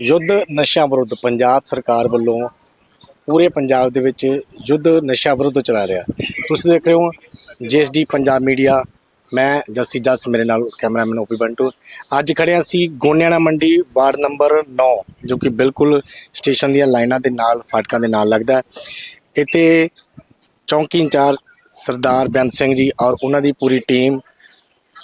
ਯੁੱਧ ਨਸ਼ਿਆਂ ਵਿਰੁੱਧ ਪੰਜਾਬ ਸਰਕਾਰ ਵੱਲੋਂ ਪੂਰੇ ਪੰਜਾਬ ਦੇ ਵਿੱਚ ਯੁੱਧ ਨਸ਼ਿਆਂ ਵਿਰੁੱਧ ਚਲਾ ਰਿਹਾ। ਤੁਸੀਂ ਦੇਖ ਰਹੇ ਹੋ ਜੀਐਸਡੀ ਪੰਜਾਬ ਮੀਡੀਆ। ਮੈਂ ਜੱਸੀ ਜੱਸ, ਮੇਰੇ ਨਾਲ ਕੈਮਰਾਮੈਨ ਓਪੀ ਬੰਟੂ। ਅੱਜ ਖੜਿਆ ਸੀ ਗੋਨਿਆਣਾ ਮੰਡੀ, ਵਾਰਡ ਨੰਬਰ 9 ਜੋ ਕਿ ਬਿਲਕੁਲ ਸਟੇਸ਼ਨ ਦੀਆਂ ਲਾਈਨਾਂ ਦੇ ਨਾਲ, ਫਾਟਕਾਂ ਦੇ ਨਾਲ ਲੱਗਦਾ ਇੱਥੇ ਚੌਂਕੀ ਇੰਚਾਰਜ ਸਰਦਾਰ ਬੇਅੰਤ ਸਿੰਘ ਜੀ ਔਰ ਉਹਨਾਂ ਦੀ ਪੂਰੀ ਟੀਮ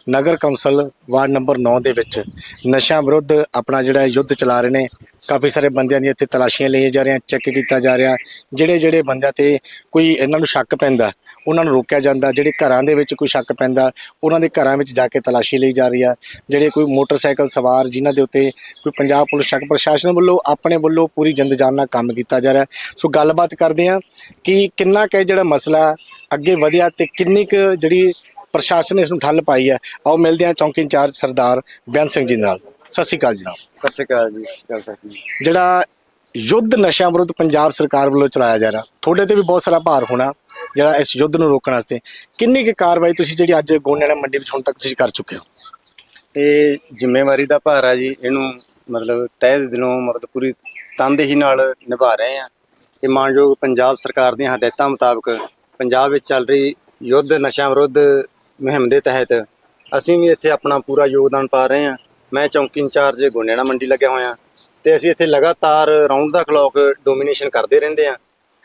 ਨਗਰ ਕੌਂਸਲ ਵਾਰਡ ਨੰਬਰ 9 ਦੇ ਵਿੱਚ ਨਸ਼ਾ ਵਿਰੁੱਧ ਆਪਣਾ ਜਿਹੜਾ ਯੁੱਧ ਚਲਾ ਰਹੇ ਨੇ। ਕਾਫੀ ਸਾਰੇ ਬੰਦਿਆਂ ਦੀਆਂ ਇੱਥੇ ਤਲਾਸ਼ੀਆਂ ਲਈਆਂ ਜਾ ਰਹੀਆਂ, ਚੈੱਕ ਕੀਤਾ ਜਾ ਰਿਹਾ। ਜਿਹੜੇ ਜਿਹੜੇ ਬੰਦਿਆਂ ਤੇ ਕੋਈ ਇਹਨਾਂ ਨੂੰ ਸ਼ੱਕ ਪੈਂਦਾ, ਉਹਨਾਂ ਨੂੰ ਰੋਕਿਆ ਜਾਂਦਾ। ਜਿਹੜੇ ਘਰਾਂ ਦੇ ਵਿੱਚ ਕੋਈ ਸ਼ੱਕ ਪੈਂਦਾ, ਉਹਨਾਂ ਦੇ ਘਰਾਂ ਵਿੱਚ ਜਾ ਕੇ ਤਲਾਸ਼ੀ ਲਈ ਜਾ ਰਹੀ ਆ। ਜਿਹੜੇ ਕੋਈ ਮੋਟਰਸਾਈਕਲ ਸਵਾਰ ਜਿਨ੍ਹਾਂ ਦੇ ਉੱਤੇ ਕੋਈ ਪੰਜਾਬ ਪੁਲਿਸ ਸ਼ੱਕ, ਪ੍ਰਸ਼ਾਸਨ ਵੱਲੋਂ, ਆਪਣੇ ਵੱਲੋਂ ਪੂਰੀ ਜਿੰਦ ਜਾਨ ਨਾਲ ਕੰਮ ਕੀਤਾ ਜਾ ਰਿਹਾ। ਸੋ ਗੱਲਬਾਤ ਕਰਦੇ ਆ ਕਿ ਕਿੰਨਾ ਕੁ ਜਿਹੜਾ ਮਸਲਾ ਅੱਗੇ ਵਧਿਆ ਤੇ ਕਿੰਨੀ ਕੁ ਜਿਹੜੀ ਪ੍ਰਸ਼ਾਸਨ ਇਸ ਨੂੰ ਠੱਲ ਪਾਈ ਹੈ। ਆਓ ਮਿਲਦੇ ਹਾਂ ਚੌਂਕੀ ਇੰਚਾਰਜ ਸਰਦਾਰ ਬੇਅੰਤ ਸਿੰਘ ਜੀ ਨਾਲ। ਸਤਿ ਸ਼੍ਰੀ ਅਕਾਲ ਜਨਾਬ ਸਤਿ ਸ਼੍ਰੀ ਅਕਾਲ ਜੀ ਸਤਿ ਸ਼੍ਰੀ ਅਕਾਲ ਜੀ। ਜਿਹੜਾ ਯੁੱਧ ਨਸ਼ਿਆਂ ਵਿਰੁੱਧ ਪੰਜਾਬ ਸਰਕਾਰ ਵੱਲੋਂ ਚਲਾਇਆ ਜਾ ਰਿਹਾ ਤੁਹਾਡੇ ਤੇ ਵੀ ਬਹੁਤ ਸਾਰਾ ਭਾਰ ਹੋਣਾ ਜਿਹੜਾ ਇਸ ਯੁੱਧ ਨੂੰ ਰੋਕਣ ਵਾਸਤੇ। ਕਿੰਨੀ ਕੁ ਕਾਰਵਾਈ ਤੁਸੀਂ ਜਿਹੜੀ ਅੱਜ ਗੋਨਿਆਣਾ ਮੰਡੀ ਵਿੱਚ ਹੁਣ ਤੱਕ ਤੁਸੀਂ ਕਰ ਚੁੱਕੇ ਹੋ? ਇਹ ਜ਼ਿੰਮੇਵਾਰੀ ਦਾ ਭਾਰ ਆ ਜੀ ਇਹਨੂੰ ਮਤਲਬ ਤਹਿ ਦਿਲੋਂ ਮਤਲਬ ਪੂਰੀ ਤਨਦੇਹੀ ਨਾਲ ਨਿਭਾ ਰਹੇ ਆ ਇਹ ਮਾਨਯੋਗ ਪੰਜਾਬ ਸਰਕਾਰ ਦੀਆਂ ਹਦਾਇਤਾਂ ਮੁਤਾਬਕ ਪੰਜਾਬ ਵਿੱਚ ਚੱਲ ਰਹੀ ਯੁੱਧ ਨਸ਼ਾ ਵਿਰੁੱਧ ਮੁਹਿੰਮ ਦੇ ਤਹਿਤ ਅਸੀਂ ਵੀ ਇੱਥੇ ਆਪਣਾ ਪੂਰਾ ਯੋਗਦਾਨ ਪਾ ਰਹੇ ਹਾਂ। ਮੈਂ ਚੌਂਕੀ ਇੰਚਾਰਜ ਗੋਨੇਣਾ ਮੰਡੀ ਲੱਗਿਆ ਹੋਇਆ ਤੇ ਅਸੀਂ ਇੱਥੇ ਲਗਾਤਾਰ ਰਾਉਂਡ ਦਾ ਕਲੌਕ ਡੋਮੀਨੇਸ਼ਨ ਕਰਦੇ ਰਹਿੰਦੇ ਆ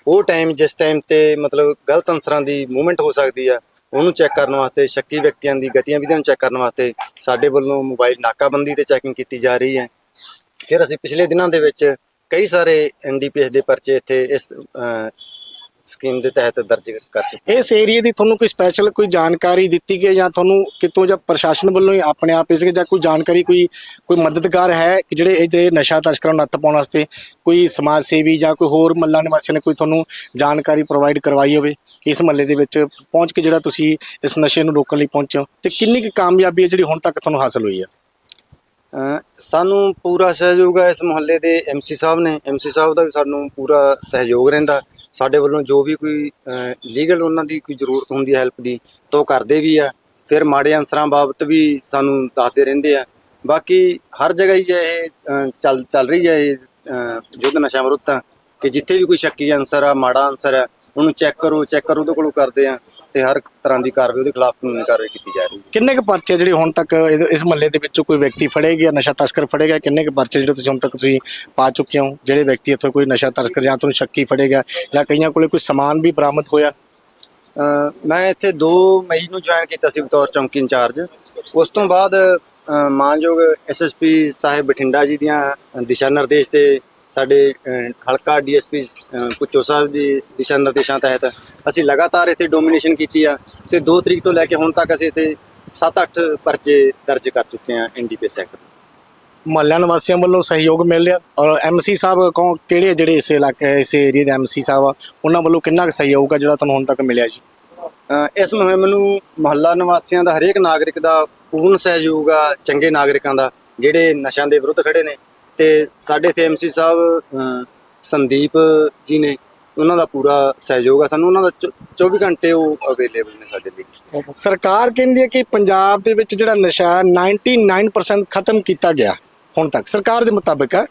ਉਹ ਟਾਈਮ ਜਿਸ ਟਾਈਮ ਤੇ ਮਤਲਬ ਗਲਤ ਅਨਸਰਾਂ ਦੀ ਮੂਵਮੈਂਟ ਹੋ ਸਕਦੀ ਆ, ਉਹਨੂੰ ਚੈੱਕ ਕਰਨ ਵਾਸਤੇ, ਸ਼ੱਕੀ ਵਿਅਕਤੀਆਂ ਦੀ ਗਤੀਵਿਧੀਆਂ ਨੂੰ ਚੈੱਕ ਕਰਨ ਵਾਸਤੇ ਸਾਡੇ ਵੱਲੋਂ ਮੋਬਾਈਲ ਨਾਕਾਬੰਦੀ ਤੇ ਚੈਕਿੰਗ ਕੀਤੀ ਜਾ ਰਹੀ ਹੈ। ਫਿਰ ਅਸੀਂ ਪਿਛਲੇ ਦਿਨਾਂ ਦੇ ਵਿੱਚ ਕਈ ਸਾਰੇ ਐਨਡੀਪੀਐਸ ਦੇ ਪਰਚੇ ਇੱਥੇ ਇਸ ਸਕੀਮ ਦੇ ਤਹਿਤ ਦਰਜ ਕਰ ਚੁੱਕੇ ਇਸ ਏਰੀਆ ਦੀ ਤੁਹਾਨੂੰ ਕੋਈ ਸਪੈਸ਼ਲ ਕੋਈ ਜਾਣਕਾਰੀ ਦਿੱਤੀ ਗਈ ਜਾਂ ਤੁਹਾਨੂੰ ਕਿਤੋਂ ਜਾਂ ਪ੍ਰਸ਼ਾਸਨ ਵੱਲੋਂ ਹੀ ਆਪਣੇ ਆਪ ਇਸ ਜਾਂ ਕੋਈ ਜਾਣਕਾਰੀ ਕੋਈ ਕੋਈ ਮਦਦਗਾਰ ਹੈ ਕਿ ਜਿਹੜੇ ਇਹ ਨਸ਼ਾ ਤਸਕਰਾਂ ਨੂੰ ਨੱਥ ਪਾਉਣ ਵਾਸਤੇ ਕੋਈ ਸਮਾਜ ਸੇਵੀ ਜਾਂ ਕੋਈ ਹੋਰ ਮੱਲਾ ਨਿਵਾਸੀਆਂ ਨੇ ਕੋਈ ਤੁਹਾਨੂੰ ਜਾਣਕਾਰੀ ਪ੍ਰੋਵਾਈਡ ਕਰਵਾਈ ਹੋਵੇ ਕਿ ਇਸ ਮੱਲੇ ਦੇ ਵਿੱਚ ਪਹੁੰਚ ਕੇ ਜਿਹੜਾ ਤੁਸੀਂ ਇਸ ਨਸ਼ੇ ਨੂੰ ਰੋਕਣ ਲਈ ਪਹੁੰਚੇ ਹੋ ਤੇ ਕਿੰਨੀ ਕੁ ਕਾਮਯਾਬੀ ਹੈ ਜਿਹੜੀ ਹੁਣ ਤੱਕ ਤੁਹਾਨੂੰ ਹਾਸਲ ਹੋਈ ਹੈ? ਸਾਨੂੰ ਪੂਰਾ ਸਹਿਯੋਗ ਹੈ ਇਸ ਮੁਹੱਲੇ ਦੇ ਐਮਸੀ ਸਾਹਿਬ ਨੇ। ਐਮਸੀ ਸਾਹਿਬ ਦਾ ਵੀ ਸਾਨੂੰ ਪੂਰਾ ਸਹਿਯੋਗ ਰਹਿੰਦਾ। ਸਾਡੇ ਵੱਲੋਂ ਜੋ ਵੀ ਕੋਈ ਲੀਗਲ ਉਹਨਾਂ ਦੀ ਕੋਈ ਜ਼ਰੂਰਤ ਹੁੰਦੀ ਹੈ ਹੈਲਪ ਦੀ, ਤਾਂ ਉਹ ਕਰਦੇ ਵੀ ਆ। ਫਿਰ ਮਾੜੇ ਅਨਸਰਾਂ ਬਾਬਤ ਵੀ ਸਾਨੂੰ ਦੱਸਦੇ ਰਹਿੰਦੇ ਆ। ਬਾਕੀ ਹਰ ਜਗ੍ਹਾ ਹੀ ਇਹ ਚੱਲ ਚੱਲ ਰਹੀ ਹੈ ਇਹ ਯੁੱਧ ਨਸ਼ਾ ਵਿਰੁੱਧ ਤਾਂ, ਕਿ ਜਿੱਥੇ ਵੀ ਕੋਈ ਸ਼ੱਕੀ ਅਨਸਰ ਆ, ਮਾੜਾ ਅਨਸਰ ਆ, ਉਹਨੂੰ ਚੈੱਕ ਕਰੋ ਚੈੱਕ ਕਰੋ ਉਹਦੇ ਕੋਲੋਂ ਕਰਦੇ ਆ। ਤੇ ਹਰ ਤਰ੍ਹਾਂ ਦੀ ਕਾਰਵਾਈ ਉਹਦੇ ਖਿਲਾਫ ਕਾਨੂੰਨੀ ਕਾਰਵਾਈ ਕੀਤੀ ਜਾ ਰਹੀ ਹੈ। ਕਿੰਨੇ ਕੁ ਪਰਚੇ ਜਿਹੜੇ ਹੁਣ ਤੱਕ ਇਹਦੇ- ਇਸ ਮਹੱਲੇ ਦੇ ਵਿੱਚੋਂ ਕੋਈ ਵਿਅਕਤੀ ਫੜੇ ਗਿਆ ਨਸ਼ਾ ਤਸਕਰ ਫੜੇ ਗਿਆ? ਕਿੰਨੇ ਕੁ ਪਰਚੇ ਜਿਹੜੇ ਤੁਸੀਂ ਹੁਣ ਤੱਕ ਤੁਸੀਂ ਪਾ ਚੁੱਕੇ ਹੋ ਜਿਹੜੇ ਵਿਅਕਤੀ ਇੱਥੋਂ ਕੋਈ ਨਸ਼ਾ ਤਸਕਰ ਜਾਂ ਤੁਹਾਨੂੰ ਸ਼ੱਕੀ ਫੜੇ ਗਿਆ ਜਾਂ ਕਈਆਂ ਕੋਲੇ ਕੋਈ ਸਮਾਨ ਵੀ ਬਰਾਮਦ ਹੋਇਆ? ਅ, ਮੈਂ ਇੱਥੇ 2 ਮਈ ਨੂੰ ਜੁਆਇਨ ਕੀਤਾ ਸੀ ਬਤੌਰ ਚੌਂਕੀ ਇੰਚਾਰਜ। ਉਸ ਤੋਂ ਬਾਅਦ ਅ, ਮਾਨਯੋਗ ਐਸਐਸਪੀ ਸਾਹਿਬ ਬਠਿੰਡਾ ਜੀ ਦੀਆਂ ਦਿਸ਼ਾ ਨਿਰਦੇਸ਼ ਤੇ ਸਾਡੇ ਹਲਕਾ ਡੀਐਸਪੀ ਪੁੱਚੋ ਸਾਹਿਬ ਦੀ ਦਿਸ਼ਾ ਨਿਰਦੇਸ਼ਾਂ ਤਹਿਤ ਅਸੀਂ ਲਗਾਤਾਰ ਇੱਥੇ ਡੋਮੀਨੇਸ਼ਨ ਕੀਤੀ ਆ ਤੇ 2 ਤਰੀਕ ਤੋਂ ਲੈ ਕੇ ਹੁਣ ਤੱਕ ਅਸੀਂ ਇੱਥੇ 7-8 ਪਰਚੇ ਦਰਜ ਕਰ ਚੁੱਕੇ ਹਾਂ ਐਨਡੀਪੀਐਸ ਐਕਟ ਮਹੱਲਾ ਨਿਵਾਸੀਆਂ ਵੱਲੋਂ ਸਹਿਯੋਗ ਮਿਲ ਰਿਹਾ ਔਰ ਐਮਸੀ ਸਾਹਿਬ ਕੌਣ ਕਿਹੜੇ ਜਿਹੜੇ ਇਸ ਇਲਾਕੇ ਇਸ ਏਰੀਆ ਦੇ ਐਮਸੀ ਸਾਹਿਬ ਆ ਉਹਨਾਂ ਵੱਲੋਂ ਕਿੰਨਾ ਕੁ ਸਹਿਯੋਗ ਆ ਜਿਹੜਾ ਤੁਹਾਨੂੰ ਹੁਣ ਤੱਕ ਮਿਲਿਆ ਜੀ? ਇਸ ਮੁਹਿੰਮ ਨੂੰ ਮੁਹੱਲਾ ਨਿਵਾਸੀਆਂ ਦਾ ਹਰੇਕ ਨਾਗਰਿਕ ਦਾ ਪੂਰਨ ਸਹਿਯੋਗ ਆ ਚੰਗੇ ਨਾਗਰਿਕਾਂ ਦਾ ਜਿਹੜੇ ਨਸ਼ਿਆਂ ਦੇ ਵਿਰੁੱਧ ਖੜੇ ਨੇ ਤੇ ਸਾਡੇ ਇੱਥੇ ਐਮਸੀ ਸਾਹਿਬ ਸੰਦੀਪ ਜੀ ਨੇ ਉਹਨਾਂ ਦਾ ਪੂਰਾ ਸਹਿਯੋਗ ਆ। ਸਾਨੂੰ ਉਹਨਾਂ ਦਾ ਚੌ- 24 ਘੰਟੇ ਉਹ ਅਵੇਲੇਬਲ ਨੇ ਸਾਡੇ ਲਈ। ਸਰਕਾਰ ਕਹਿੰਦੀ ਹੈ ਕਿ ਪੰਜਾਬ ਦੇ ਵਿੱਚ ਜਿਹੜਾ ਨਸ਼ਾ ਹੈ, 99% ਖਤਮ ਕੀਤਾ ਗਿਆ ਹੁਣ ਤੱਕ। ਸਰਕਾਰ ਦੇ ਮੁਤਾਬਕ ਹੈ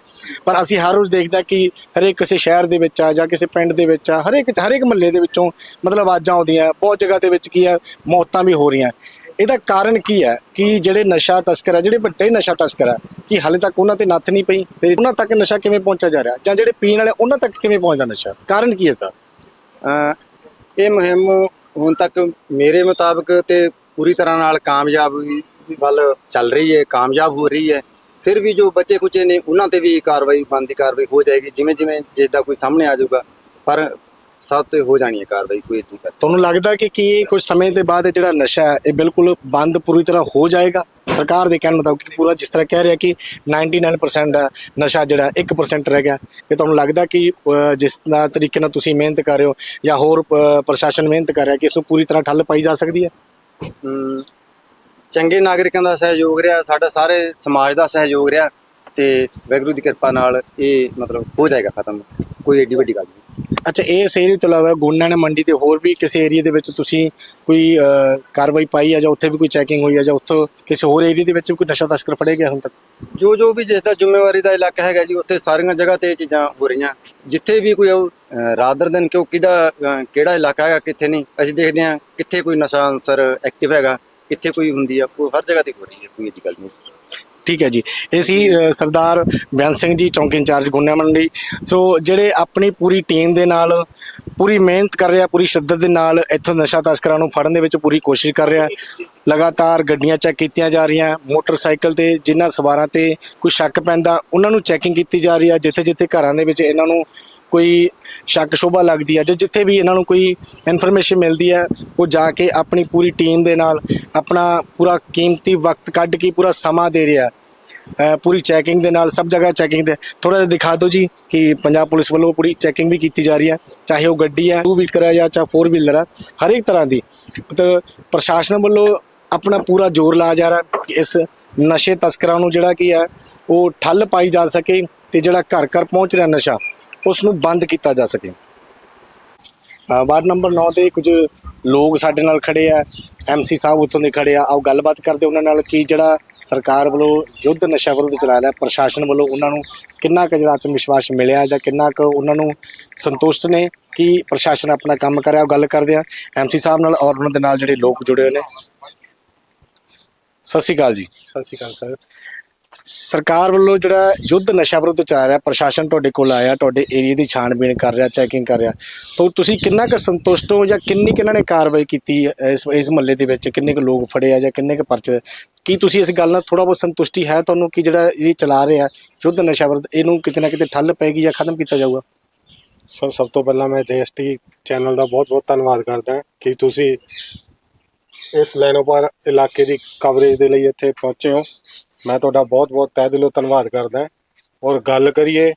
ਪਰ ਅਸੀਂ ਹਰ ਰੋਜ਼ ਦੇਖਦਾ ਕਿ ਹਰੇਕ ਕਿਸੇ ਸ਼ਹਿਰ ਦੇ ਵਿੱਚ ਆ ਜਾਂ ਕਿਸੇ ਪਿੰਡ ਦੇ ਵਿੱਚ ਆ ਹਰੇਕ ਹਰੇਕ ਮਹੱਲੇ ਦੇ ਵਿੱਚੋਂ ਮਤਲਬ ਆਵਾਜ਼ਾਂ ਆਉਂਦੀਆਂ। ਬਹੁਤ ਜਗ੍ਹਾ ਦੇ ਵਿੱਚ ਕੀ ਹੈ ਮੌਤਾਂ ਵੀ ਹੋ ਰਹੀਆਂ। ਇਹਦਾ ਕਾਰਨ ਕੀ ਹੈ ਕਿ ਜਿਹੜੇ ਨਸ਼ਾ ਤਸਕਰ ਆ ਜਿਹੜੇ ਵੱਡੇ ਨਸ਼ਾ ਤਸਕਰ ਹੈ, ਕਿ ਹਾਲੇ ਤੱਕ ਉਹਨਾਂ ਤੇ ਨੱਥ ਨਹੀਂ ਪਈ, ਫਿਰ ਉਹਨਾਂ ਤੱਕ ਨਸ਼ਾ ਕਿਵੇਂ ਪਹੁੰਚਿਆ ਜਾ ਰਿਹਾ? ਜਾਂ ਜਿਹੜੇ ਪੀਣ ਵਾਲੇ ਉਹਨਾਂ ਤੱਕ ਕਿਵੇਂ ਪਹੁੰਚਦਾ ਨਸ਼ਾ? ਕਾਰਨ ਕੀ ਹੈ ਇਸ ਇਹ ਮੁਹਿੰਮ ਹੁਣ ਤੱਕ ਮੇਰੇ ਮੁਤਾਬਕ ਤੇ ਪੂਰੀ ਤਰ੍ਹਾਂ ਨਾਲ ਕਾਮਯਾਬ ਵੱਲ ਚੱਲ ਰਹੀ ਹੈ, ਕਾਮਯਾਬ ਹੋ ਰਹੀ ਹੈ। ਫਿਰ ਵੀ ਜੋ ਬੱਚੇ ਕੁਚੇ ਨੇ, ਉਹਨਾਂ ਤੇ ਵੀ ਕਾਰਵਾਈ, ਬੰਦੀ ਕਾਰਵਾਈ ਹੋ ਜਾਏਗੀ ਜਿਵੇਂ ਜਿਵੇਂ ਜਿਸ ਦਾ ਕੋਈ ਸਾਹਮਣੇ ਆ ਜਾਊਗਾ। ਪਰ ਸਭ ਤੇ ਹੋ ਜਾਣੀ ਹੈ ਕਾਰਵਾਈ ਕੋਈ ਨਹੀਂ। ਕਰ ਤੁਹਾਨੂੰ ਲੱਗਦਾ ਕਿ ਕੀ ਇਹ ਕੁਝ ਸਮੇਂ ਦੇ ਬਾਅਦ ਇਹ ਜਿਹੜਾ ਨਸ਼ਾ ਹੈ ਇਹ ਬਿਲਕੁਲ ਬੰਦ ਪੂਰੀ ਤਰ੍ਹਾਂ ਹੋ ਜਾਏਗਾ? ਸਰਕਾਰ ਦੇ ਕਹਿਣ ਮੁਤਾਬਕ ਕਿ ਪੂਰਾ ਜਿਸ ਤਰ੍ਹਾਂ ਕਹਿ ਰਿਹਾ ਕਿ 99% ਹੈ ਨਸ਼ਾ ਜਿਹੜਾ 1% ਰਹਿ ਗਿਆ। ਕਿ ਤੁਹਾਨੂੰ ਲੱਗਦਾ ਕਿ ਜਿਸ ਤਰ੍ਹਾਂ ਤਰੀਕੇ ਨਾਲ ਤੁਸੀਂ ਮਿਹਨਤ ਕਰ ਰਹੇ ਹੋ ਜਾਂ ਹੋਰ ਪ੍ਰਸ਼ਾਸਨ ਮਿਹਨਤ ਕਰ ਰਿਹਾ ਕਿ ਇਸ ਨੂੰ ਪੂਰੀ ਤਰ੍ਹਾਂ ਠੱਲ ਪਾਈ ਜਾ ਸਕਦੀ ਹੈ? ਹਮ, ਚੰਗੇ ਨਾਗਰਿਕਾਂ ਦਾ ਸਹਿਯੋਗ ਰਿਹਾ ਸਾਡਾ ਸਾਰੇ ਸਮਾਜ ਦਾ ਸਹਿਯੋਗ ਰਿਹਾ ਤੇ ਵੈਗਰੂ ਦੀ ਕਿਰਪਾ ਨਾਲ ਇਹ ਮਤਲਬ ਹੋ ਜਾਏਗਾ ਖਤਮ। ਕੋਈ ਏਡੀ ਵੱਡੀ ਗੱਲ ਨਹੀਂ। ਅੱਛਾ ਇਸ ਏਰੀਏ ਤੋਂ ਇਲਾਵਾ ਗੁੰਨਾ ਨੇ ਮੰਡੀ ਦੇ ਹੋਰ ਵੀ ਕਿਸੇ ਏਰੀਏ ਦੇ ਵਿੱਚ ਤੁਸੀਂ ਕੋਈ ਅਹ, ਕਾਰਵਾਈ ਪਾਈ ਹੈ ਜਾਂ ਉੱਥੇ ਵੀ ਕੋਈ ਚੈਕਿੰਗ ਹੋਈ ਹੈ ਜਾਂ ਉੱਥੋਂ ਕਿਸੇ ਹੋਰ ਏਰੀਏ ਦੇ ਵਿੱਚ ਵੀ ਕੋਈ ਨਸ਼ਾ ਤਸਕਰ ਫੜਿਆ ਗਿਆ ਹੁਣ ਤੱਕ? ਜੋ ਜੋ ਵੀ ਜਿਸ ਦਾ ਜ਼ਿੰਮੇਵਾਰੀ ਦਾ ਇਲਾਕਾ ਹੈਗਾ ਜੀ ਉੱਥੇ ਸਾਰੀਆਂ ਜਗ੍ਹਾ ਤੇ ਇਹ ਚੀਜ਼ਾਂ ਹੋ ਰਹੀਆਂ। ਜਿੱਥੇ ਵੀ ਕੋਈ ਰਾਦਰ ਦਿਨ ਕਿਉਂ ਕਿਹਦਾ ਅਹ, ਕਿਹੜਾ ਇਲਾਕਾ ਹੈਗਾ ਕਿੱਥੇ ਨਹੀਂ ਅਸੀਂ ਦੇਖਦੇ ਹਾਂ ਕਿੱਥੇ ਕੋਈ ਨਸ਼ਾ ਅਨਸਰ ਐਕਟਿਵ ਹੈਗਾ ਕਿੱਥੇ ਕੋਈ ਹੁੰਦੀ ਆ ਉਹ ਹਰ ਜਗ੍ਹਾ ਤੇ ਹੋ ਰਹੀ ਹੈ ਕੋਈ ਏਡੀ ਗੱਲ ਨਹੀਂ। ਠੀਕ ਹੈ ਜੀ। ਇਹ ਸੀ ਸਰਦਾਰ ਬਿਆਨ ਸਿੰਘ ਜੀ, ਚੌਂਕੀ ਇੰਚਾਰਜ ਗੁੰਨਾ ਮੰਡੀ ਸੋ ਜਿਹੜੇ ਆਪਣੀ ਪੂਰੀ ਟੀਮ ਦੇ ਨਾਲ, ਪੂਰੀ ਮਿਹਨਤ ਕਰ ਰਿਹਾ, ਪੂਰੀ ਸ਼ਿੱਦਤ ਦੇ ਨਾਲ ਇੱਥੋਂ ਨਸ਼ਾ ਤਸਕਰਾਂ ਨੂੰ ਫੜਨ ਦੇ ਵਿੱਚ ਪੂਰੀ ਕੋਸ਼ਿਸ਼ ਕਰ ਰਿਹਾ। ਲਗਾਤਾਰ ਗੱਡੀਆਂ ਚੈੱਕ ਕੀਤੀਆਂ ਜਾ ਰਹੀਆਂ, ਮੋਟਰਸਾਈਕਲ ਤੇ ਜਿਨ੍ਹਾਂ ਸਵਾਰਾਂ ਤੇ ਕੋਈ ਸ਼ੱਕ ਪੈਂਦਾ, ਉਹਨਾਂ ਨੂੰ ਚੈਕਿੰਗ ਕੀਤੀ ਜਾ ਰਹੀ ਹੈ ਜਿੱਥੇ ਜਿੱਥੇ ਘਰਾਂ ਦੇ ਵਿੱਚ ਇਹਨਾਂ ਨੂੰ ਕੋਈ ਸ਼ੱਕ ਸ਼ੋਭਾ ਲੱਗਦੀ ਹੈ ਜਾਂ ਜਿੱਥੇ ਵੀ ਇਹਨਾਂ ਨੂੰ ਕੋਈ ਇਨਫੋਰਮੇਸ਼ਨ ਮਿਲਦੀ ਹੈ, ਉਹ ਜਾ ਕੇ ਆਪਣੀ ਪੂਰੀ ਟੀਮ ਦੇ ਨਾਲ ਆਪਣਾ ਪੂਰਾ ਕੀਮਤੀ ਵਕਤ ਕੱਢ ਕੇ ਪੂਰਾ ਸਮਾਂ ਦੇ ਰਿਹਾ ਪੂਰੀ ਚੈਕਿੰਗ ਦੇ ਨਾਲ, ਸਭ ਜਗ੍ਹਾ ਚੈਕਿੰਗ ਦੇ। ਥੋੜਾ ਜਿਹਾ ਦਿਖਾ ਦਿਓ ਜੀ ਕਿ ਪੰਜਾਬ ਪੁਲਿਸ ਵੱਲੋਂ ਪੂਰੀ ਚੈਕਿੰਗ ਵੀ ਕੀਤੀ ਜਾ ਰਹੀ ਹੈ। ਚਾਹੇ ਉਹ ਗੱਡੀ ਹੈ ਟੂ ਵੀਲਰ ਹੈ ਜਾਂ ਚਾਹੇ ਫੋਰ ਵੀਲਰ ਹੈ ਹਰ ਇੱਕ ਤਰ੍ਹਾਂ ਦੀ। ਮਤਲਬ ਪ੍ਰਸ਼ਾਸਨ ਵੱਲੋਂ ਆਪਣਾ ਪੂਰਾ ਜ਼ੋਰ ਲਾਇਆ ਜਾ ਰਿਹਾ ਕਿ ਇਸ ਨਸ਼ੇ ਤਸਕਰਾਂ ਨੂੰ ਜਿਹੜਾ ਕੀ ਹੈ, ਉਹ ਠੱਲ ਪਾਈ ਜਾ ਸਕੇ ਤੇ ਜਿਹੜਾ ਘਰ ਘਰ ਪਹੁੰਚ ਰਿਹਾ ਨਸ਼ਾ। ਉਸ ਨੂੰ ਬੰਦ ਕੀਤਾ ਜਾ ਸਕੇ। ਵਾਰਡ ਨੰਬਰ 9 ਦੇ ਕੁਝ ਲੋਕ ਸਾਡੇ ਨਾਲ ਖੜੇ ਆ। ਐਮਸੀ ਸਾਹਿਬ ਉੱਥੋਂ ਦੇ ਖੜੇ ਆ। ਆਓ ਗੱਲਬਾਤ ਕਰਦੇ ਉਹਨਾਂ ਨਾਲ ਕਿ ਜਿਹੜਾ ਸਰਕਾਰ ਵੱਲੋਂ ਯੁੱਧ ਨਸ਼ਾ ਵਿਰੁੱਧ ਚਲਾਇਆ ਰਿਹਾ ਪ੍ਰਸ਼ਾਸਨ ਵੱਲੋਂ ਉਹਨਾਂ ਨੂੰ ਕਿੰਨਾ ਕੁ ਜਿਹੜਾ ਆਤਮ ਵਿਸ਼ਵਾਸ ਮਿਲਿਆ ਜਾਂ ਕਿੰਨਾ ਕੁ ਉਹਨਾਂ ਨੂੰ ਸੰਤੁਸ਼ਟ ਨੇ ਕਿ ਪ੍ਰਸ਼ਾਸਨ ਆਪਣਾ ਕੰਮ ਕਰ ਰਿਹਾ? ਉਹ ਗੱਲ ਕਰਦੇ ਆ। ਐਮਸੀ ਸਾਹਿਬ ਨਾਲ ਔਰ ਉਹਨਾਂ ਦੇ ਨਾਲ ਜਿਹੜੇ ਲੋਕ ਜੁੜੇ ਹੋਏ ਨੇ। ਸਤਿ ਸ਼੍ਰੀ ਅਕਾਲ ਜੀ। ਸਤਿ ਸ਼੍ਰੀ ਅਕਾਲ ਸਰ। ਸਰਕਾਰ ਵੱਲੋਂ ਜਿਹੜਾ ਯੁੱਧ ਨਸ਼ਾ ਵਿਰੁੱਧ ਚੱਲ ਰਿਹਾ, ਪ੍ਰਸ਼ਾਸਨ ਤੁਹਾਡੇ ਕੋਲ ਆਇਆ, ਤੁਹਾਡੇ ਏਰੀਆ ਦੀ ਛਾਣਬੀਣ ਕਰ ਰਿਹਾ ਚੈਕਿੰਗ ਕਰ ਰਿਹਾ। ਤਾਂ ਤੁਸੀਂ ਕਿੰਨਾ ਕੁ ਸੰਤੁਸ਼ਟ ਹੋ ਜਾਂ ਕਿੰਨੀ ਕਿੰਨਾਂ ਨੇ ਕਾਰਵਾਈ ਕੀਤੀ ਇਸ ਇਸ ਮਹੱਲੇ ਦੇ ਵਿੱਚ? ਕਿੰਨੇ ਕੁ ਲੋਕ ਫੜੇ ਆ ਜਾਂ ਕਿੰਨੇ ਕੁ ਪਰਚੇ? ਕੀ ਤੁਸੀਂ ਇਸ ਗੱਲ ਨਾਲ ਥੋੜਾ ਬਹੁਤ ਸੰਤੁਸ਼ਟੀ ਹੈ ਤੁਹਾਨੂੰ ਕਿ ਜਿਹੜਾ ਇਹ ਚਲਾ ਰਿਹਾ ਯੁੱਧ ਨਸ਼ਾ ਵਿਰੁੱਧ, ਇਹਨੂੰ ਕਿਤੇ ਨਾ ਕਿਤੇ ਠੱਲ ਪੈਗੀ ਜਾਂ ਖਤਮ ਕੀਤਾ ਜਾਊਗਾ? ਸਰ ਸਭ ਤੋਂ ਪਹਿਲਾਂ ਮੈਂ ਜੀਐਸਟੀ ਚੈਨਲ ਦਾ ਬਹੁਤ-ਬਹੁਤ ਧੰਨਵਾਦ ਕਰਦਾ ਕਿ ਤੁਸੀਂ ਇਸ ਲੈਨੋਪਾਰ ਇਲਾਕੇ ਦੀ ਕਵਰੇਜ ਦੇ ਲਈ ਇੱਥੇ ਪਹੁੰਚੇ ਹੋ। ਮੈਂ ਤੁਹਾਡਾ ਬਹੁਤ-ਬਹੁਤ ਤਹਿ ਦਿਲੋਂ ਧੰਨਵਾਦ ਕਰਦਾ ਔਰ ਗੱਲ ਕਰੀਏ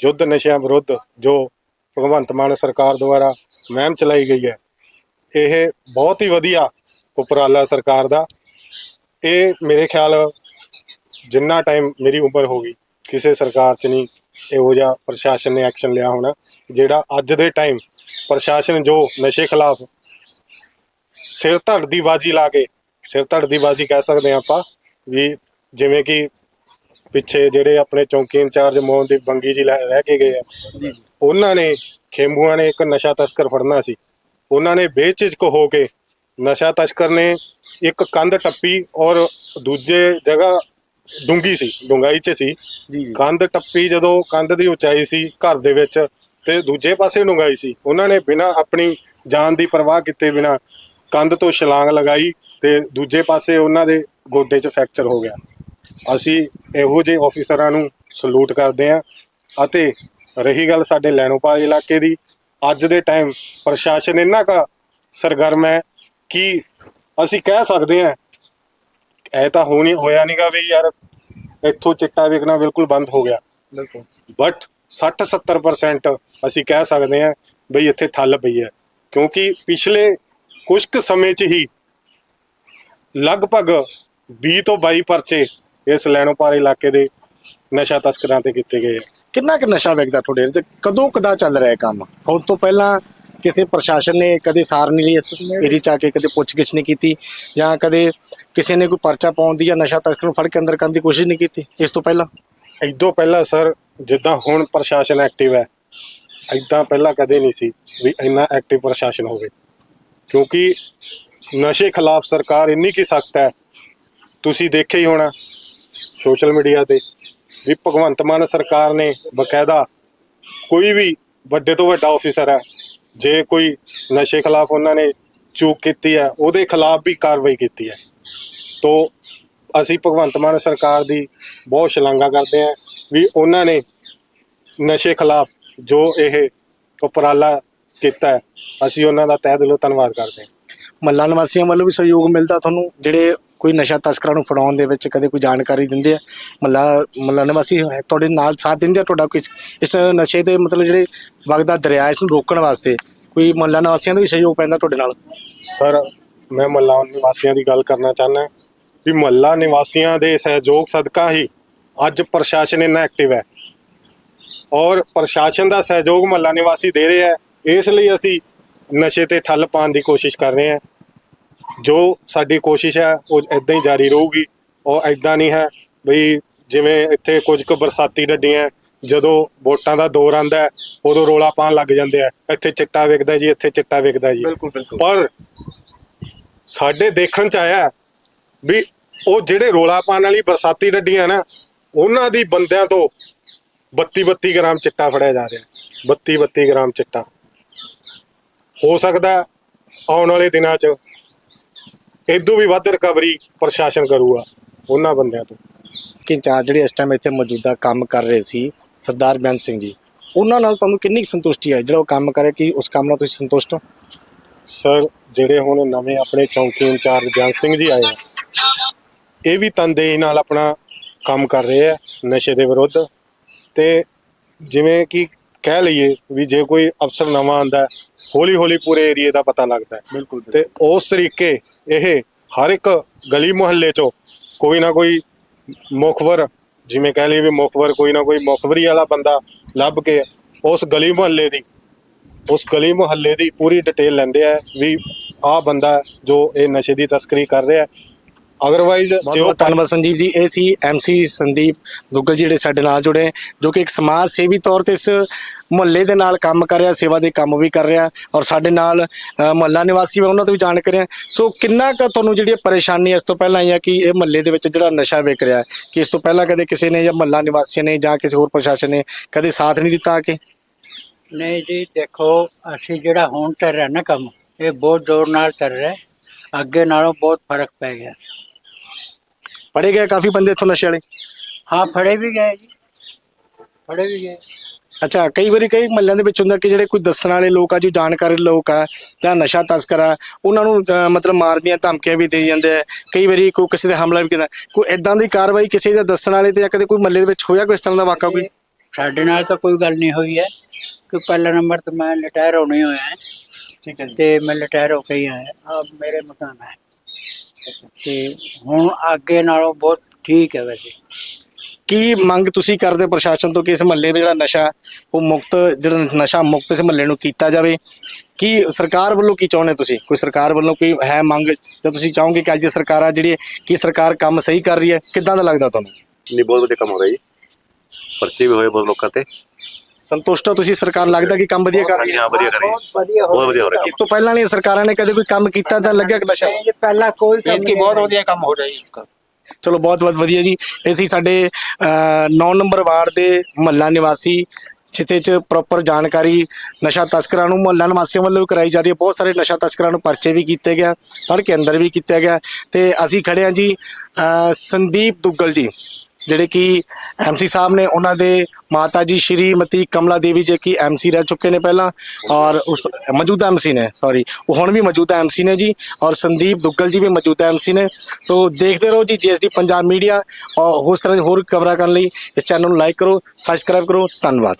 ਯੁੱਧ ਨਸ਼ਿਆਂ ਵਿਰੁੱਧ, ਜੋ ਭਗਵੰਤ ਮਾਨ ਸਰਕਾਰ ਦੁਆਰਾ ਮਹਿਮ ਚਲਾਈ ਗਈ ਹੈ, ਇਹ ਬਹੁਤ ਹੀ ਵਧੀਆ ਉਪਰਾਲਾ ਸਰਕਾਰ ਦਾ। ਇਹ ਮੇਰੇ ਖਿਆਲ ਜਿੰਨਾ ਟਾਈਮ ਮੇਰੀ ਉਮਰ ਹੋ ਗਈ, ਕਿਸੇ ਸਰਕਾਰ 'ਚ ਨਹੀਂ ਇਹੋ ਜਿਹਾ ਪ੍ਰਸ਼ਾਸਨ ਨੇ ਐਕਸ਼ਨ ਲਿਆ ਹੋਣਾ, ਜਿਹੜਾ ਅੱਜ ਦੇ ਟਾਈਮ ਪ੍ਰਸ਼ਾਸਨ ਜੋ ਨਸ਼ੇ ਖਿਲਾਫ ਸਿਰ ਧੜ ਦੀ ਬਾਜੀ ਲਾ ਕੇ, ਸਿਰ ਧੜ ਦੀ ਬਾਜੀ ਕਹਿ ਸਕਦੇ ਹਾਂ ਆਪਾਂ, ਵੀ ਜਿਵੇਂ ਕਿ ਪਿੱਛੇ ਜਿਹੜੇ ਆਪਣੇ ਚੌਂਕੀ ਇੰਚਾਰਜ ਮੋਹਨਦੀਪ ਬੰਗੀ ਜੀ ਲੈ ਰਹਿ ਕੇ ਗਏ ਆ ਜੀ ਉਹਨਾਂ ਨੇ ਖੇਮੂਆਂ ਨੇ ਇੱਕ ਨਸ਼ਾ ਤਸਕਰ ਫੜਨਾ ਸੀ। ਉਹਨਾਂ ਨੇ ਬੇਝਿਜਕ ਹੋ ਕੇ ਨਸ਼ਾ ਤਸਕਰ ਨੇ ਇੱਕ ਕੰਧ ਟੱਪੀ ਔਰ ਦੂਜੇ ਜਗ੍ਹਾ ਡੂੰਗੀ ਸੀ ਡੁੰਗਾਈ 'ਚ ਸੀ। ਜੀ ਜੀ। ਕੰਧ ਟੱਪੀ ਜਦੋਂ ਕੰਧ ਦੀ ਉਚਾਈ ਸੀ ਘਰ ਦੇ ਵਿੱਚ ਤੇ ਦੂਜੇ ਪਾਸੇ ਡੁੰਗਾਈ ਸੀ ਉਹਨਾਂ ਨੇ ਬਿਨਾਂ ਆਪਣੀ ਜਾਨ ਦੀ ਪਰਵਾਹ ਕੀਤੇ ਬਿਨਾਂ ਕੰਧ ਤੋਂ ਛਲਾਂਗ ਲਗਾਈ ਤੇ ਦੂਜੇ ਪਾਸੇ ਉਹਨਾਂ ਦੇ ਗੋਡੇ 'ਚ ਫ੍ਰੈਕਚਰ ਹੋ ਗਿਆ। ਅਸੀਂ ਇਹੋ ਜਿਹੇ ਆਫੀਸਰਾਂ ਨੂੰ ਸਲੂਟ ਕਰਦੇ ਹਾਂ ਅਤੇ ਰਹੀ ਗੱਲ ਸਾਡੇ ਲੈਣੋਪਾਲ ਇਲਾਕੇ ਦੀ ਅੱਜ ਦੇ ਟਾਈਮ ਪ੍ਰਸ਼ਾਸਨ ਇੰਨਾ ਕਾ ਸਰਗਰਮ ਹੈ ਕਿ ਅਸੀਂ ਕਹਿ ਸਕਦੇ ਹਾਂ ਇਹ ਤਾਂ ਹੋਣੀ ਹੋਇਆ ਨਹੀਂਗਾ ਵੀ ਯਾਰ ਇੱਥੋਂ ਚਿੱਟਾ ਵਿਕਣਾ ਬਿਲਕੁਲ ਬੰਦ ਹੋ ਗਿਆ। ਬਿਲਕੁਲ। ਬਟ 60 70% ਅਸੀਂ ਕਹਿ ਸਕਦੇ ਹਾਂ ਬਈ ਇੱਥੇ ਠੱਲ ਪਈ ਹੈ। ਕਿਉਂਕਿ ਪਿਛਲੇ ਕੁਝ ਕੁ ਸਮੇਂ 'ਚ ਹੀ ਲਗਭਗ 20 ਤੋਂ 22 ਪਰਚੇ ਇਸ ਲੈਣੋਪਾਰ ਇਲਾਕੇ ਦੇ ਨਸ਼ਾ ਤਸਕਰਾਂ ਤੇ ਕੀਤੇ ਗਏ ਆ। ਕਿੰਨਾ ਕੁ ਨਸ਼ਾ ਵੇਚਦਾ ਤੁਹਾਡੇ ਤੇ ਕਦੋਂ ਕਦਾ ਚੱਲ ਰਿਹਾ ਇਹ ਕੰਮ? ਹੁਣ ਤੋਂ ਪਹਿਲਾਂ ਕਿਸੇ ਪ੍ਰਸ਼ਾਸਨ ਨੇ ਕਦੇ ਸਾਰ ਨਹੀਂ ਲਈ ਇਸ ਏਰੀਏ ਚ ਕੇ ਕਦੇ ਪੁੱਛਗਿੱਛ ਨਹੀਂ ਕੀਤੀ? ਜਾਂ ਕਦੇ ਕਿਸੇ ਨੇ ਕੋਈ ਪਰਚਾ ਪਾਉਣ ਦੀ ਜਾਂ ਨਸ਼ਾ ਤਸਕਰ ਨੂੰ ਫੜ ਕੇ ਅੰਦਰ ਕਰਨ ਦੀ ਕੋਸ਼ਿਸ਼ ਨਹੀਂ ਕੀਤੀ ਇਸ ਤੋਂ ਪਹਿਲਾਂ? ਇਦੋਂ ਪਹਿਲਾਂ ਸਰ ਜਿੱਦਾਂ ਹੁਣ ਪ੍ਰਸ਼ਾਸਨ ਐਕਟਿਵ ਹੈ ਇਦਾਂ ਪਹਿਲਾਂ ਕਦੇ ਨਹੀਂ ਸੀ ਵੀ ਇੰਨਾ ਐਕਟਿਵ ਪ੍ਰਸ਼ਾਸਨ ਹੋਵੇ। ਕਿਉਂਕਿ ਨਸ਼ੇ ਖਿਲਾਫ ਸਰਕਾਰ ਇੰਨੀ ਕੀ ਸਖਤ ਹੈ ਤੁਸੀਂ ਦੇਖਿਆ ਹੀ ਹੋਣਾ ਸੋਸ਼ਲ ਮੀਡੀਆ ਤੇ ਵੀ ਭਗਵੰਤ ਮਾਨ ਸਰਕਾਰ ਨੇ ਬਕਾਇਦਾ ਕੋਈ ਵੀ ਵੱਡੇ ਤੋਂ ਵੱਡਾ ਆਫੀਸਰ ਹੈ, ਜੇ ਕੋਈ ਨਸ਼ੇ ਖਿਲਾਫ ਉਹਨਾਂ ਨੇ ਚੂਕ ਕੀਤੀ ਹੈ, ਉਹਦੇ ਖਿਲਾਫ ਵੀ ਕਾਰਵਾਈ ਕੀਤੀ ਹੈ। ਤੋ ਅਸੀਂ ਭਗਵੰਤ ਮਾਨ ਸਰਕਾਰ ਦੀ ਬਹੁਤ ਸ਼ਲਾਘਾ ਕਰਦੇ ਹਾਂ ਵੀ ਉਹਨਾਂ ਨੇ ਨਸ਼ੇ ਖਿਲਾਫ ਜੋ ਇਹ ਉਪਰਾਲਾ ਕੀਤਾ ਅਸੀਂ ਉਹਨਾਂ ਦਾ ਤਹਿ ਦਿਲੋਂ ਧੰਨਵਾਦ ਕਰਦੇ ਹਾਂ। ਮੱਲਾ ਨਿਵਾਸੀਆਂ ਵੱਲੋਂ ਵੀ ਸਹਿਯੋਗ ਮਿਲਦਾ ਤੁਹਾਨੂੰ, ਜਿਹੜੇ ਕੋਈ ਨਸ਼ਾ ਤਸਕਰਾਂ ਨੂੰ ਫੜਾਉਣ ਦੇ ਵਿੱਚ ਕਦੇ ਕੋਈ ਜਾਣਕਾਰੀ ਦਿੰਦੇ ਆ? ਮੱਲਾ ਮੱਲਾ ਨਿਵਾਸੀ, ਤੁਹਾਡੇ ਨਾਲ ਸਾਥ ਦਿੰਦੇ ਆ? ਤੁਹਾਡਾ ਕੋਈ ਇਸ- ਨਸ਼ੇ ਦੇ ਮਤਲਬ ਜਿਹੜੇ ਵਗਦਾ ਦਰਿਆ ਇਸ ਨੂੰ ਰੋਕਣ ਵਾਸਤੇ ਕੋਈ ਮੱਲਾ ਨਿਵਾਸੀਆਂ ਦਾ ਵੀ ਸਹਿਯੋਗ ਪੈਂਦਾ ਤੁਹਾਡੇ ਨਾਲ? ਸਰ, ਮੈਂ ਮਹੱਲਾ ਨਿਵਾਸੀਆਂ ਦੀ ਗੱਲ ਕਰਨਾ ਚਾਹੁੰਦਾ ਵੀ ਮਹੱਲਾ ਨਿਵਾਸੀਆਂ ਦੇ ਸਹਿਯੋਗ ਸਦਕਾ ਹੀ ਅੱਜ ਪ੍ਰਸ਼ਾਸਨ ਇੰਨਾ ਐਕਟਿਵ ਹੈ। ਔਰ ਪ੍ਰਸ਼ਾਸਨ ਦਾ ਸਹਿਯੋਗ ਮਹੱਲਾ ਨਿਵਾਸੀ ਦੇ ਰਿਹਾ ਹੈ। ਇਸ ਲਈ ਅਸੀਂ ਨਸ਼ੇ ਤੇ ਠੱਲ ਪਾਉਣ ਦੀ ਕੋਸ਼ਿਸ਼ ਕਰ ਰਹੇ ਹਾਂ। ਜੋ ਸਾਡੀ ਕੋਸ਼ਿਸ਼ ਹੈ ਉਹ ਇਦਾਂ ਹੀ ਜਾਰੀ ਰਹੂਗੀ। ਉਹ ਇਦਾਂ ਨਹੀਂ ਹੈ ਬਈ ਜਿਵੇਂ ਇੱਥੇ ਕੁਝ ਕੁ ਬਰਸਾਤੀ ਡੱਡੀਆਂ ਜਦੋਂ ਵੋਟਾਂ ਦਾ ਦੌਰ ਆਂਦਾ ਹੈ ਉਦੋਂ ਰੋਲਾ ਪਾਉਣ ਲੱਗ ਜਾਂਦੇ ਆ। ਇੱਥੇ ਚਿੱਟਾ ਵਿਕਦਾ ਜੀ ਇੱਥੇ ਚਿੱਟਾ ਵਿਕਦਾ ਜੀ। ਬਿਲਕੁਲ ਬਿਲਕੁਲ। ਪਰ ਸਾਡੇ ਦੇਖਣ ਚ ਆਇਆ ਵੀ ਉਹ ਜਿਹੜੇ ਰੋਲਾ ਪਾਉਣ ਵਾਲੀ ਬਰਸਾਤੀ ਡੱਡੀਆਂ ਨਾ ਉਹਨਾਂ ਦੀ ਬੰਦਿਆਂ ਤੋਂ 32 32 ਗ੍ਰਾਮ ਚਿੱਟਾ ਫੜਿਆ ਜਾ ਰਿਹਾ। 32 32 ਗ੍ਰਾਮ ਚਿੱਟਾ। ਹੋ ਸਕਦਾ ਆਉਣ ਵਾਲੇ ਦਿਨਾਂ ਚ ਇਦੋਂ ਵੀ ਵੱਧ ਰਿਕਵਰੀ ਪ੍ਰਸ਼ਾਸਨ ਕਰੂਗਾ ਉਹਨਾਂ ਬੰਦਿਆਂ ਤੋਂ। ਕਿ ਇੰਚਾਰਜ ਜਿਹੜੇ ਇਸ ਟਾਈਮ ਇੱਥੇ ਮੌਜੂਦਾ ਕੰਮ ਕਰ ਰਹੇ ਸੀ ਸਰਦਾਰ ਬੇਅੰਤ ਸਿੰਘ ਜੀ ਉਹਨਾਂ ਨਾਲ ਤੁਹਾਨੂੰ ਕਿੰਨੀ ਕੁ ਸੰਤੁਸ਼ਟੀ ਹੈ ਜਿਹੜਾ ਉਹ ਕੰਮ ਕਰੇ ਕਿ ਉਸ ਕੰਮ ਨਾਲ ਤੁਸੀਂ ਸੰਤੁਸ਼ਟ ਹੋ? ਸਰ ਜਿਹੜੇ ਹੁਣ ਨਵੇਂ ਆਪਣੇ ਚੌਂਕੀ ਇੰਚਾਰਜ ਗਿਆਨ ਸਿੰਘ ਜੀ ਆਏ ਆ ਇਹ ਵੀ ਤਨਦੇਹੀ ਨਾਲ ਆਪਣਾ ਕੰਮ ਕਰ ਰਹੇ ਆ ਨਸ਼ੇ ਦੇ ਵਿਰੁੱਧ। ਤੇ ਜਿਵੇਂ ਕਿ ਕਹਿ ਲਈਏ ਵੀ ਜੇ ਕੋਈ ਅਫਸਰ ਨਵਾਂ ਆਂਦਾ ਹੌਲੀ ਹੌਲੀ ਪੂਰੇ ਏਰੀਏ ਦਾ ਪਤਾ ਲੱਗਦਾ ਹੈ। ਬਿਲਕੁਲ ਤੇ ਉਸ ਤਰੀਕੇ ਇਹ ਹਰ ਇੱਕ ਗਲੀ ਮੁਹੱਲੇ ਚੋਂ ਕੋਈ ਨਾ ਕੋਈ ਮੁਖਬਰ ਜਿਵੇਂ ਕਹਿ ਲਈਏ ਵੀ ਮੁਖਬਰ ਕੋਈ ਨਾ ਕੋਈ ਮੁਖਬਰੀ ਵਾਲਾ ਬੰਦਾ ਲੱਭ ਕੇ ਉਸ ਗਲੀ ਮੁਹੱਲੇ ਦੀ ਉਸ ਗਲੀ ਮੁਹੱਲੇ ਦੀ ਪੂਰੀ ਡਿਟੇਲ ਲੈਂਦੇ ਆ ਵੀ ਆਹ ਬੰਦਾ ਜੋ ਇਹ ਨਸ਼ੇ ਦੀ ਤਸਕਰੀ ਕਰ ਰਿਹਾ ਅਗਰਵਾਈਜ਼ ਬਹੁਤ ਜੇ ਉਹ ਬਹੁਤ ਧੰਨਵਾਦ ਸੰਜੀਵ ਜੀ। ਇਹ ਸੀ ਐਮਸੀ ਸੰਦੀਪ ਦੁੱਗਲ ਜਿਹੜੇ ਸਾਡੇ ਨਾਲ ਜੁੜੇ ਜੋ ਕਿ ਇੱਕ ਸਮਾਜ ਸੇਵੀ ਤੌਰ ਤੇ ਇਸ ਮੁਹੱਲੇ ਦੇ ਨਾਲ ਕੰਮ ਕਰ ਰਿਹਾ ਸੇਵਾ ਦੇ ਕੰਮ ਵੀ ਕਰ ਰਿਹਾ ਔਰ ਸਾਡੇ ਨਾਲ ਮੁਹੱਲਾ ਨਿਵਾਸੀ ਵੀ ਉਹਨਾਂ ਤੋਂ ਵੀ ਜਾਣ ਕਰਿਆ ਸੋ ਕਿੰਨਾ ਕੁ ਤੁਹਾਨੂੰ ਜਿਹੜੀ ਪਰੇਸ਼ਾਨੀ ਇਸ ਤੋਂ ਪਹਿਲਾਂ ਆਈ ਹੈ ਕਿ ਇਹ ਮੁਹੱਲੇ ਦੇ ਵਿੱਚ ਜਿਹੜਾ ਨਸ਼ਾ ਵਿਕ ਰਿਹਾ ਕਿ ਇਸ ਤੋਂ ਪਹਿਲਾਂ ਕਦੇ ਕਿਸੇ ਨੇ ਜਾਂ ਮੁਹੱਲਾ ਨਿਵਾਸੀਆਂ ਨੇ ਜਾਂ ਕਿਸੇ ਹੋਰ ਪ੍ਰਸ਼ਾਸਨ ਨੇ ਕਦੇ ਸਾਥ ਨਹੀਂ ਦਿੱਤਾ ਆ ਕੇ? ਨਹੀਂ ਜੀ ਦੇਖੋ ਅਸੀਂ ਜਿਹੜਾ ਹੁਣ ਚੱਲ ਰਿਹਾ ਨਾ ਕੰਮ ਇਹ ਬਹੁਤ ਜ਼ੋਰ ਨਾਲ ਚੱਲ ਰਿਹਾ। ਅੱਗੇ ਨਾਲੋਂ ਬਹੁਤ ਫ਼ਰਕ ਪੈ ਗਿਆ। ਫੜੇ ਗਏ ਕਾਫੀ ਬੰਦੇ ਇੱਥੋਂ ਨਸ਼ੇ ਵਾਲੇ? ਹਾਂ ਫੜੇ ਵੀ ਗਏ ਜੀ। ਫੜੇ ਵੀ ਗਏ। ਅੱਛਾ ਕਈ ਵਾਰੀ ਕਈ ਮਹੱਲਿਆਂ ਦੇ ਵਿੱਚ ਹੁੰਦਾ ਕਿ ਜਿਹੜੇ ਕੋਈ ਦੱਸਣ ਵਾਲੇ ਲੋਕ ਆ ਜੀ ਜਾਣਕਾਰੀ ਲੋਕ ਆ ਜਾਂ ਨਸ਼ਾ ਤਸਕਰ ਆ ਉਹਨਾਂ ਨੂੰ ਅਹ, ਮਤਲਬ ਮਾਰਦੀਆਂ ਧਮਕੀਆਂ ਵੀ ਦੇ ਜਾਂਦੇ ਆ। ਕਈ ਵਾਰੀ ਕੋਈ ਕਿਸੇ ਤੇ ਹਮਲਾ ਵੀ ਕੀਤਾ। ਕੋਈ ਇਦਾਂ ਦੀ ਕਾਰਵਾਈ ਕਿਸੇ ਦੇ ਦੱਸਣ ਵਾਲੇ ਤੇ ਜਾਂ ਕਦੇ ਕੋਈ ਮਹੱਲੇ ਦੇ ਵਿੱਚ ਹੋਇਆ ਕੋਈ ਇਸ ਤਰ੍ਹਾਂ ਦਾ ਵਾਕਾ ਕੋਈ? ਸਾਡੇ ਨਾਲ ਤਾਂ ਕੋਈ ਗੱਲ ਨਹੀਂ ਹੋਈ ਹੈ। ਕਿ ਪਹਿਲਾ ਨੰਬਰ ਤੇ ਮੈਂ ਰਿਟਾਇਰ ਹੋਣੇ ਹੋਇਆ ਹੈ। ਠੀਕ ਹੈ ਤੇ ਮੈਂ ਰਿਟਾਇਰ ਹੋ ਕੇ ਹੀ ਆਇਆ। ਆ ਮੇਰੇ ਮਕਾਨ ਹੈ। ਤੇ ਹੁਣ ਅੱਗੇ ਨਾਲੋਂ ਬਹੁਤ ਠੀਕ ਹੈ ਵੈਸੇ। ਕੀ ਮੰਗ ਤੁਸੀਂ ਕਰਦੇ ਹੋ ਪ੍ਰਸ਼ਾਸਨ ਤੋਂ ਕਿ ਇਸ ਮਹੱਲੇ ਵਿੱਚ ਜਿਹੜਾ ਨਸ਼ਾ ਉਹ ਮੁਕਤ ਜਿਹੜਾ ਨਸ਼ਾ ਮੁਕਤ ਇਸ ਮਹੱਲੇ ਨੂੰ ਕੀਤਾ ਜਾਵੇ? ਕੀ ਸਰਕਾਰ ਵੱਲੋਂ ਕੀ ਚਾਹੁੰਦੇ ਤੁਸੀਂ? ਕੋਈ ਸਰਕਾਰ ਵੱਲੋਂ ਕੋਈ ਹੈ ਮੰਗ ਜਾਂ ਤੁਸੀਂ ਚਾਹੋਗੇ ਕਿ ਅੱਜ ਦੀ ਸਰਕਾਰ ਆ ਜਿਹੜੀ ਕੀ ਸਰਕਾਰ ਕੰਮ ਸਹੀ ਕਰ ਰਹੀ ਹੈ? ਕਿੱਦਾਂ ਦਾ ਲੱਗਦਾ ਤੁਹਾਨੂੰ? ਨਹੀਂ ਬਹੁਤ ਵਧੀਆ ਕੰਮ ਹੋ ਰਿਹਾ ਜੀ। ਪਰਚੇ ਵੀ ਹੋਏ ਬਹੁਤ ਲੋਕਾਂ ਤੇ। ਸੰਤੁਸ਼ਟ ਹੋ ਤੁਸੀਂ? ਸਰਕਾਰ ਲੱਗਦਾ ਕਿ ਕੰਮ ਵਧੀਆ ਕਰ ਰਹੀ ਹੈ? ਹਾਂ ਵਧੀਆ ਕਰ ਰਹੀ ਹੈ। ਬਹੁਤ ਵਧੀਆ ਹੋ ਰਿਹਾ। ਇਸ ਤੋਂ ਪਹਿਲਾਂ ਨਹੀਂ ਸਰਕਾਰਾਂ ਨੇ ਕਦੇ ਕੋਈ ਕੰਮ ਕੀਤਾ ਤਾਂ ਲੱਗਿਆ ਕਿ ਨਸ਼ਾ? ਪਹਿਲਾਂ ਕੋਈ ਕੰਮ ਨਹੀਂ ਬਹੁਤ ਵਧੀਆ ਕੰਮ ਹੋ ਰਿਹਾ ਜੀ ਚਲੋ ਬਹੁਤ ਬਹੁਤ ਵਧੀਆ ਜੀ। ਇਹ ਸੀ ਸਾਡੇ 9 ਨੰਬਰ ਵਾਰਡ ਦੇ ਮਹੱਲਾ ਨਿਵਾਸੀ, ਜਿੱਥੇ ਚ ਪ੍ਰੋਪਰ ਜਾਣਕਾਰੀ ਨਸ਼ਾ ਤਸਕਰਾਂ ਨੂੰ ਮੁਹੱਲਾ ਨਿਵਾਸੀਆਂ ਵੱਲੋਂ ਵੀ ਕਰਾਈ ਜਾ ਰਹੀ ਹੈ। ਬਹੁਤ ਸਾਰੇ ਨਸ਼ਾ ਤਸਕਰਾਂ ਨੂੰ ਪਰਚੇ ਵੀ ਕੀਤੇ ਗਿਆ ਫੜ ਕੇ ਅੰਦਰ ਵੀ ਕੀਤਾ ਗਿਆ ਤੇ ਅਸੀਂ ਖੜੇ ਹਾਂ ਜੀ ਸੰਦੀਪ ਦੁੱਗਲ ਜੀ। ਜਿਹੜੇ ਕਿ ਐਮਸੀ ਸਾਹਿਬ ਨੇ ਉਹਨਾਂ ਦੇ ਮਾਤਾ ਜੀ ਸ਼੍ਰੀਮਤੀ ਕਮਲਾ ਦੇਵੀ ਜੀ ਕੀ ਐਮਸੀ ਰਹਿ ਚੁੱਕੇ ਨੇ ਪਹਿਲਾਂ ਔਰ ਉਸ ਤੋਂ- ਮੌਜੂਦਾ ਐਮਸੀ ਨੇ ਸੌਰੀ ਉਹ ਹੁਣ ਵੀ ਮੌਜੂਦਾ ਐਮਸੀ ਨੇ ਜੀ ਔਰ ਸੰਦੀਪ ਦੁੱਗਲ ਜੀ ਵੀ ਮੌਜੂਦਾ ਐਮਸੀ ਨੇ। ਤੋਂ ਦੇਖਦੇ ਰਹੋ ਜੀ ਜੀਐਸਡੀ ਪੰਜਾਬ ਮੀਡੀਆ ਔਰ ਉਸ ਤਰ੍ਹਾਂ ਦੀ ਹੋਰ ਖਬਰਾਂ ਕਰਨ ਲਈ ਇਸ ਚੈਨਲ ਨੂੰ ਲਾਈਕ ਕਰੋ ਸਬਸਕ੍ਰਾਈਬ ਕਰੋ, ਧੰਨਵਾਦ।